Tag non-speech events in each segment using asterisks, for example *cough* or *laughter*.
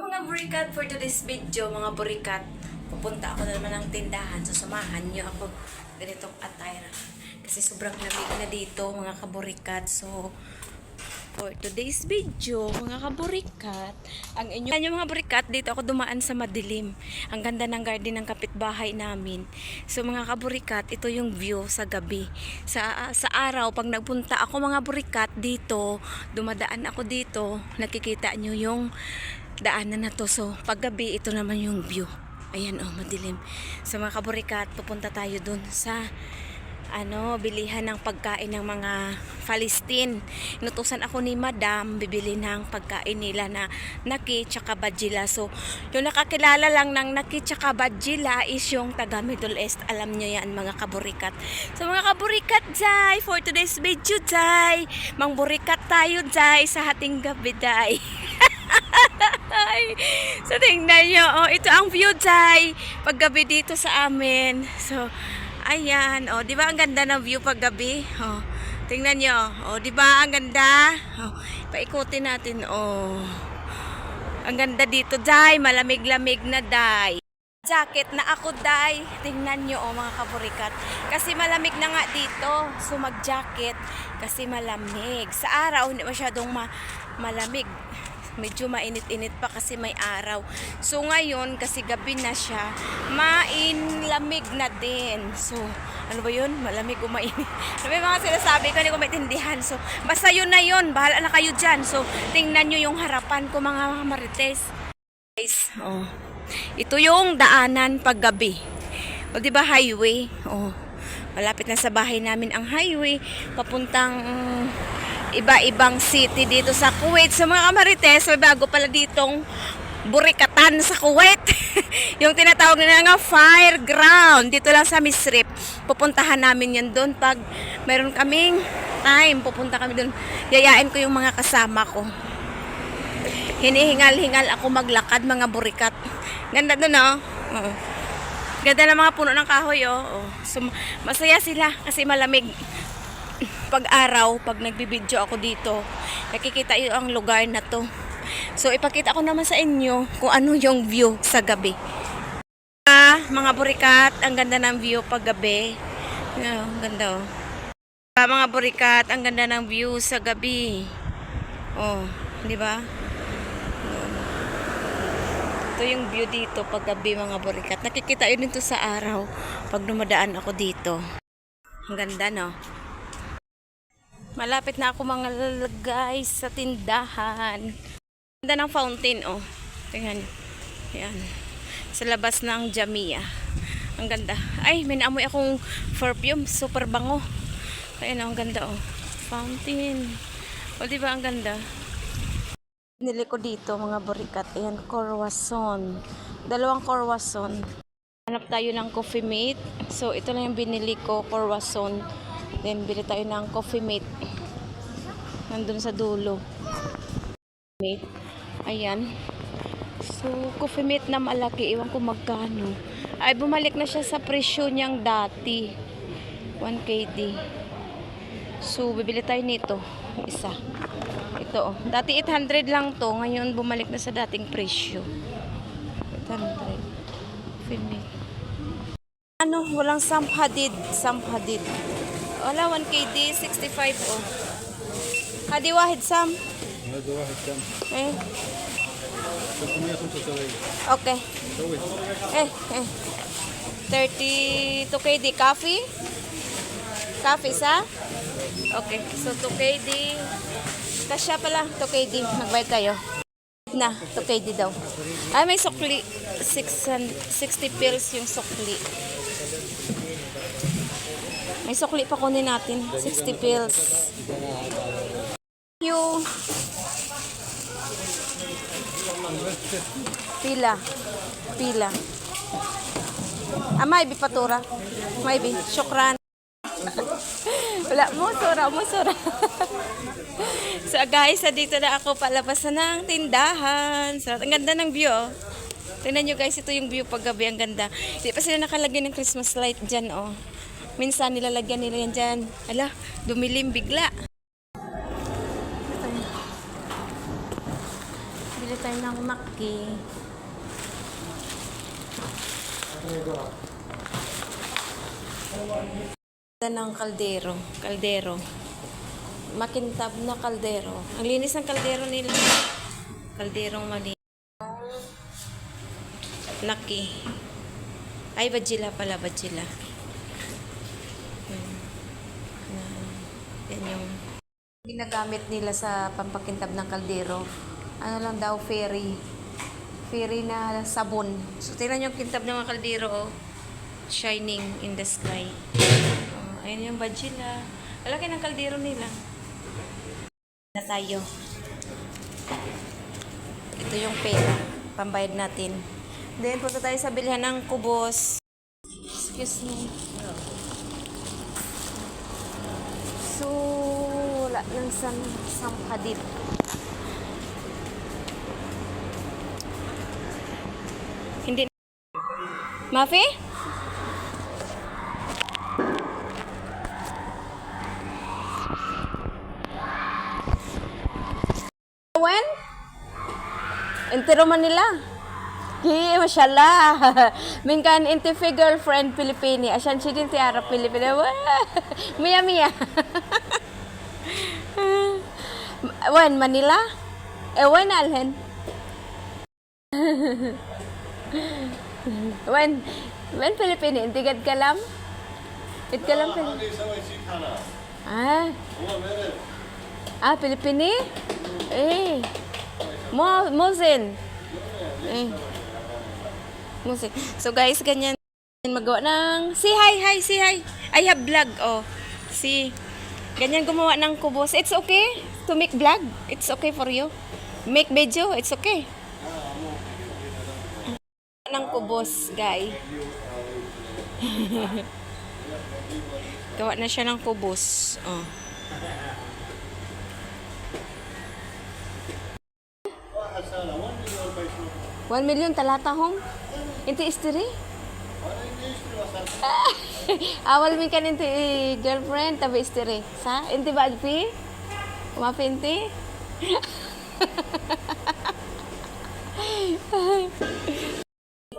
Mga burikat for today's video, mga burikat, pupunta ako na naman ng tindahan. So, samahan niyo ako ganitong attire. Kasi sobrang lamig na dito, mga kaburikat. So, for today's video, mga kaburikat, ang inyo, ang mga burikat, dito ako dumaan sa madilim. Ang ganda ng garden ng kapitbahay namin. So, mga kaburikat, ito yung view sa gabi. Sa, sa araw, pag nagpunta ako mga burikat dito, dumadaan ako dito, nakikita nyo yung daanan na to. So, paggabi, ito naman yung view. Ayan, oh, madilim. So, mga kaburikat, pupunta tayo dun sa ano, bilihan ng pagkain ng mga Palestine. Inutusan ako ni Madam, bibili ng pagkain nila na naki tsaka bajila. So, yung nakakilala lang ng naki tsaka bajila is yung taga Middle East. Alam nyo yan, mga kaburikat. So, mga kaburikat, Jai, for today's video, Jai, mangburikat tayo, Jai, sa hating gabi, Jai. *laughs* So tingnan nyo, oh, ito ang view, Jai, paggabi dito sa amin. So, ayan, oh, di ba ang ganda ng view paggabi? Oh, tingnan nyo, oh, di ba ang ganda? Oh, paikutin natin, oh. Ang ganda dito, Jai, malamig-lamig na, Dai. Jacket na ako, Dai. Tingnan nyo, oh, mga kaburikat. Kasi malamig na nga dito. So, mag-jacket kasi malamig. Sa araw, hindi masyadong ma- malamig medyo mainit-init pa kasi may araw. So ngayon, kasi gabi na siya, mainlamig na din. So, ano ba yun? Malamig o mainit. *laughs* Yung mga sinasabi ko, hindi ko maintindihan. So, basta yun na yun. Bahala na kayo dyan. So, tingnan nyo yung harapan ko mga marites. Guys, oh. Ito yung daanan paggabi. O, di ba highway? Oh. Malapit na sa bahay namin ang highway. Papuntang mm, iba-ibang city dito sa Kuwait. So mga kamarites, may bago pala ditong burikatan sa Kuwait. *laughs* yung tinatawag nila nga fire ground. Dito lang sa Misrip. Pupuntahan namin yan doon pag meron kaming time. Pupunta kami doon. Yayain ko yung mga kasama ko. Hinihingal-hingal ako maglakad mga burikat. Ganda doon oh. Oo. Ganda ng mga puno ng kahoy oh. oh. Masaya sila kasi malamig pag araw, pag nagbibideo ako dito, nakikita yung ang lugar na to. So, ipakita ko naman sa inyo kung ano yung view sa gabi. Ah, mga burikat, ang ganda ng view pag gabi. Yeah, ang ganda oh. Ah, mga burikat, ang ganda ng view sa gabi. Oh, di ba? Ito yung view dito pag gabi mga burikat. Nakikita yun dito sa araw pag dumadaan ako dito. Ang ganda no? Malapit na ako mga lalagay sa tindahan. Ganda ng fountain, oh. Tingnan nyo. Ayan. Sa labas ng Jamia. Ang ganda. Ay, may naamoy akong perfume. Super bango. Ayan, oh, ang ganda, oh. Fountain. O, di ba ang ganda? Nili ko dito, mga burikat. Ayan, Corwason. Dalawang Corwason. Hanap tayo ng coffee mate. So, ito lang yung binili ko, Corwason. Then, bili tayo ng coffee mate. Nandun sa dulo. Mate. Ayan. So, coffee mate na malaki. Iwan ko magkano. Ay, bumalik na siya sa presyo niyang dati. 1 KD. So, bibili tayo nito. Isa. Ito, oh. Dati 800 lang to. Ngayon, bumalik na sa dating presyo. 800. Coffee mate. Ano, walang samhadid. Samhadid. Wala, 1 KD, 65 oh. Hadi wahid sam. Hadi wahid sam. Eh. Okay. Eh, eh. 32 KD coffee. Coffee sa? Okay. So 2 KD. Kasya pala, 2 KD. Magbayad tayo. Na, 2 KD daw. Ay, may sukli. 660 pills yung sukli. May sukli pa kunin natin. 60 pills. Yung pila. Pila. Ah, may bi patura. May bi. Syukran. *laughs* Wala mo, sura mo, sura. *laughs* so guys, dito na ako palabas na ng tindahan. So, ang ganda ng view, oh. Tingnan nyo guys, ito yung view pag gabi, ang ganda. Hindi pa sila nakalagyan ng Christmas light dyan, oh. Minsan nilalagyan nila yan dyan. Ala, dumilim bigla. Bili tayo ng Maki. Ganda ng kaldero. Kaldero. Makintab na kaldero. Ang linis ng kaldero nila. Kalderong malinis. Lucky. Ay, bajila pala, bajila. Hmm. Yan yung ginagamit nila sa pampakintab ng kaldero. Ano lang daw, ferry. Ferry na sabon. So, tingnan yung kintab ng mga kaldero, oh. Shining in the sky. Oh, ayun yung bajila. Lalaki ng kaldero nila. Na tayo. Ito yung pera. Pambayad natin. Then, punta tayo sa bilhan ng kubos. Excuse me. So, wala nang sam sampadit. Hindi. Mafi? When? Entero Manila. Ki, mashallah. *laughs* Min kan inti fi girlfriend Pilipini. Asan si din ti Arab Pilipini. *laughs* Mia mia. *laughs* When Manila? Eh when alhen? when when Pilipini inti gad kalam? It kalam Pilipini. Ah. Ah, Pilipini? Eh. Mo, Mosin. Eh. Mosin. So guys, ganyan magawa ng si hi hi si hi. I have vlog oh. Si ganyan gumawa ng kubos. It's okay to make vlog. It's okay for you. Make video, it's okay. ng kubos, guy. *laughs* Gawa na siya ng kubos. Oh. One million talata hong? Inti istiri? Awal mi kan inti girlfriend tabi istiri. Sa? Inti ba alpi? Umapi inti? *laughs*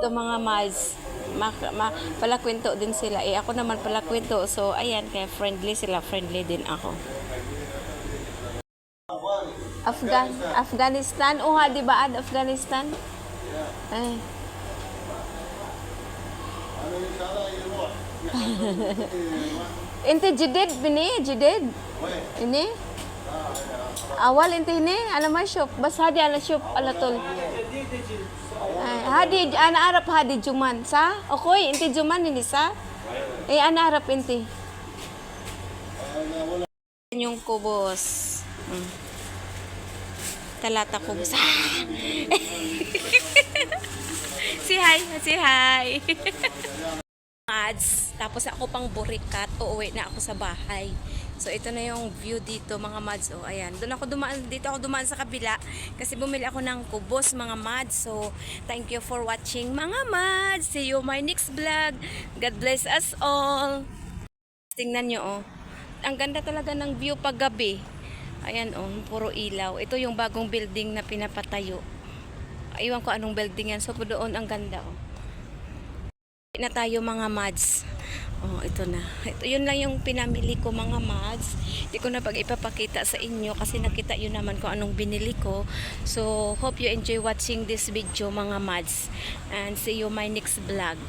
Ito mga mads, ma, ma, palakwento din sila. Eh ako naman palakwento. So ayan, kaya friendly sila. Friendly din ako. Afghan, Afghanistan. Uha, di ba? Afghanistan? Ay. *laughs* Inti jidid bini, jidid. Ini? Awal inti ini, ana ma shop. Bas hadi ana shop ala tol. Hadi ana arap hadi juman sa? Okoy, inti juman ini sa? Eh ana arap inti. Yung kubos. Mm. Talata kubos. *laughs* Ah! si hi, si hi. *laughs* Mads, tapos ako pang burikat, uuwi na ako sa bahay. So ito na yung view dito mga mads. Oh, ayan. Doon ako dumaan, dito ako dumaan sa kabila kasi bumili ako ng kubos mga mads. So thank you for watching mga mads. See you my next vlog. God bless us all. Tingnan nyo oh. Ang ganda talaga ng view pag gabi. Ayan oh, puro ilaw. Ito yung bagong building na pinapatayo. Aywan ko anong building yan. So doon ang ganda oh na tayo mga mads. Oh, ito na. Ito, yun lang yung pinamili ko mga mads. Hindi ko na pag ipapakita sa inyo kasi nakita yun naman kung anong binili ko. So, hope you enjoy watching this video mga mads. And see you my next vlog.